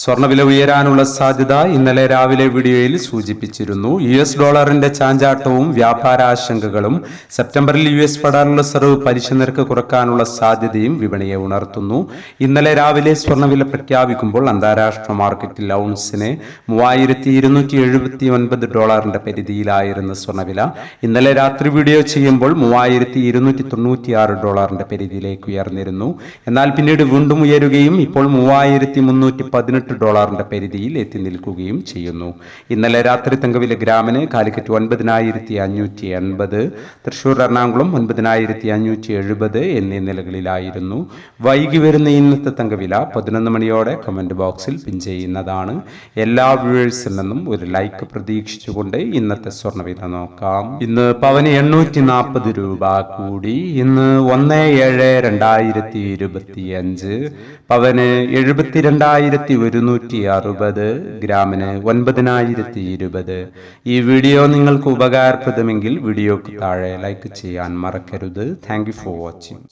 സ്വർണവില ഉയരാനുള്ള സാധ്യത ഇന്നലെ രാവിലെ വീഡിയോയിൽ സൂചിപ്പിച്ചിരുന്നു. യു എസ് ഡോളറിന്റെ ചാഞ്ചാട്ടവും വ്യാപാര ആശങ്കകളും സെപ്റ്റംബറിൽ യു എസ് ഫെഡറൽ റിസർവ് പലിശ നിരക്ക് കുറക്കാനുള്ള സാധ്യതയും വിപണിയെ ഉണർത്തുന്നു. ഇന്നലെ രാവിലെ സ്വർണവില പ്രഖ്യാപിക്കുമ്പോൾ അന്താരാഷ്ട്ര മാർക്കറ്റിൽ ഔൺസിന് മൂവായിരത്തി ഇരുന്നൂറ്റി എഴുപത്തി ഒൻപത് ഡോളറിന്റെ പരിധിയിലായിരുന്നു സ്വർണവില ഇന്നലെ രാത്രി വീഡിയോ ചെയ്യുമ്പോൾ മൂവായിരത്തി ഇരുന്നൂറ്റി തൊണ്ണൂറ്റി ആറ് ഡോളറിന്റെ പരിധിയിലേക്ക് ഉയർന്നിരുന്നു. എന്നാൽ പിന്നീട് വീണ്ടും ഉയരുകയും ഇപ്പോൾ മൂവായിരത്തി മുന്നൂറ്റി പതിനെട്ട് ഡോളറിന്റെ പരിധിയിൽ എത്തി നിൽക്കുകയും ചെയ്യുന്നു. ഇന്നലെ രാത്രി തങ്കവില ഗ്രാമിന് കാലിക്കറ്റ് ഒൻപതിനായിരത്തി അഞ്ഞൂറ്റി എൺപത് തൃശൂർ എറണാകുളം ഒൻപതിനായിരത്തി അഞ്ഞൂറ്റി എഴുപത് എന്നീ നിലകളിലായിരുന്നു. വൈകി വരുന്ന ഇന്നത്തെ തങ്കവില പതിനൊന്ന് മണിയോടെ കമന്റ് ബോക്സിൽ പിൻ ചെയ്യുന്നതാണ്. എല്ലാ വ്യൂവേഴ്സിൽ നിന്നും ഒരു ലൈക്ക് പ്രതീക്ഷിച്ചുകൊണ്ട് ഇന്നത്തെ സ്വർണവില നോക്കാം. ഇന്ന് പവന് എണ്ണൂറ്റി നാൽപ്പത് രൂപ കൂടി. ഇന്ന് ഒന്ന് ഏഴ് രണ്ടായിരത്തി ഇരുപത്തി അഞ്ച് പവന് എഴുപത്തിരണ്ടായിരത്തി ഒരുന്നൂറ്റി അറുപത് ഗ്രാമിന് ഒൻപതിനായിരത്തി ഇരുപത് ഈ വീഡിയോ നിങ്ങൾക്ക് ഉപകാരപ്രദമെങ്കിൽ വീഡിയോക്ക് താഴെ ലൈക്ക് ചെയ്യാൻ മറക്കരുത്. Thank for watching